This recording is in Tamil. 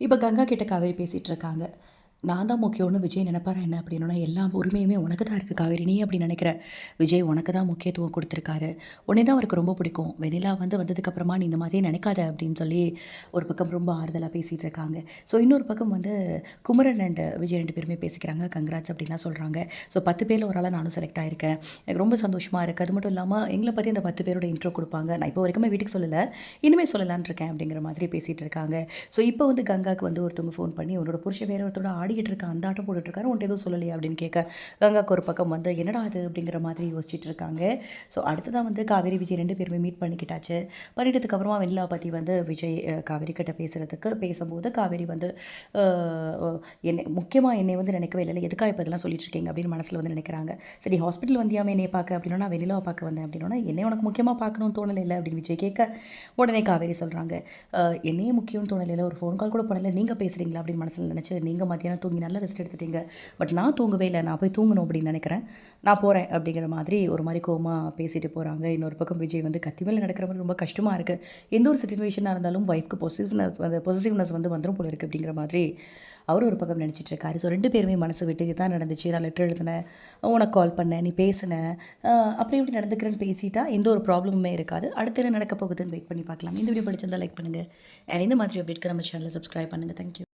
இப்போ கங்கா கிட்ட காவேரி பேசிகிட்டு இருக்காங்க. நான் தான் முக்கியம்னு விஜய் நினைப்பாரா என்ன அப்படின்னா எல்லா உரிமையுமே உனக்கு தான் இருக்குது காவேரி. நீ அப்படி நினைக்கிற? விஜய் உனக்கு தான் முக்கியத்துவம் கொடுத்துருக்காரு. உன்னை தான் அவருக்கு ரொம்ப பிடிக்கும். வெனிலா வந்து வந்ததுக்கப்புறமா நீ இந்த மாதிரியே நினைக்காத அப்படின்னு சொல்லி ஒரு பக்கம் ரொம்ப ஆறுதலாக பேசிகிட்டு இருக்காங்க. ஸோ இன்னொரு பக்கம் வந்து குமரன் அண்ட் விஜய் ரெண்டு பேருமே பேசிக்கிறாங்க. கங்க்ராட்ஸ் அப்படின்லாம் சொல்கிறாங்க ஸோ பத்து பேரில் ஒரு ஆளாக நானும் செலக்ட் ஆயிருக்கேன். எனக்கு ரொம்ப சந்தோஷமாக இருக்குது அது மட்டும் இல்லாமல் எங்களை பற்றி அந்த பத்து பேரோட இன்ட்ரோ கொடுப்பாங்க. நான் இப்போ வரைக்குமே வீட்டுக்கு சொல்லலை. இனிமேல் சொல்லலான்னு இருக்கேன் அப்படிங்கிற மாதிரி பேசிகிட்டு இருக்காங்க. ஸோ இப்போ வந்து கங்காக்கு வந்து ஒருத்தவங்க ஃபோன் பண்ணி உன்னோட வேறு வேற ஒருத்தரோட ஆடிக்கிட்டு இருக்க அந்த ஆட்டம் போட்டுட்ருக்காரு உன்ட்டு எதுவும் சொல்லலையா அப்படின்னு கேட்க கங்காக்கு ஒரு பக்கம் வந்து என்னடா அது அப்படிங்கிற மாதிரி யோசிச்சுட்டு இருக்காங்க. ஸோ அடுத்ததான் வந்து காவேரி விஜய் ரெண்டு பேருமே மீட் பண்ணிக்கிட்டாச்சு. பண்ணிட்டதுக்கு அப்புறமா வெண்ணிலா பற்றி வந்து விஜய் காவேரி கிட்ட பேசுகிறதுக்கு பேசும்போது காவேரி வந்து என்னை முக்கியமாக என்னை வந்து நினைக்கவே இல்லை. எதுக்காக இப்போ இதெல்லாம் சொல்லிட்டு இருக்கீங்க? அப்படின்னு மனசில் வந்து நினைக்கிறாங்க. சரி ஹாஸ்பிட்டல் வந்தியாமல் என்னை பார்க்க? அப்படின்னா நான் வெண்ணிலாவை பார்க்க வந்தேன். அப்படின்னா என்னை உனக்கு முக்கியமாக பார்க்கணும்னு தோணலை இல்லை? அப்படின்னு விஜய் கேட்க உடனே காவேரி சொல்கிறாங்க என்னையே முக்கியம்னு தோணலை ஒரு ஃபோன் கால் கூட பண்ணல. நீங்கள் பேசுகிறீங்களா அப்படின்னு மனசில் நினச்சி நீங்கள் மத்தியானம் தூங்கி நல்லா ரெஸ்ட் எடுத்துட்டீங்க. பட் நான் தூங்கவே இல்லை. நான் போய் தூங்கணும் அப்படின்னு நினைக்கிறேன். நான் போகிறேன் அப்படிங்கிற மாதிரி ஒரு மாதிரி கோவமாக பேசிட்டு போகிறாங்க இன்னொரு பக்கம் விஜய் வந்து கத்தி மேலே நடக்கிற மாதிரி ரொம்ப கஷ்டமாக இருக்குது எந்த ஒரு சுச்சுவேஷனாக இருந்தாலும் ஒய்ஃப்க்கு பொசிட்டிவ்னஸ் வந்து பொசிட்டிவ்னஸ் வந்து வந்துடும் போல இருக்குது அப்படிங்கிற மாதிரி அவர் ஒரு பக்கம் நினச்சிட்டு இருக்காரு. ஸோ ரெண்டு பேருமே மனசு விட்டு இதுதான் நடந்துச்சு. நான் லெட்டர் எழுதினேன். உனக்கு கால் பண்ணேன். நீ பேசினேன் அப்படி இப்படி நடந்துக்கிறேன்னு பேசிட்டா எந்த ஒரு ப்ராப்ளமுமே இருக்காது. அடுத்து என்ன நடக்க போகுதுன்னு வெயிட் பண்ணி பார்க்கலாம். இந்த வீடியோ பிடிச்சிருந்தா லைக் பண்ணுங்கள் இந்த மாதிரி அப்டேட்க்கு நம்ம சேனலை சப்ஸ்கிரைப் பண்ணுங்கள் தேங்க்யூ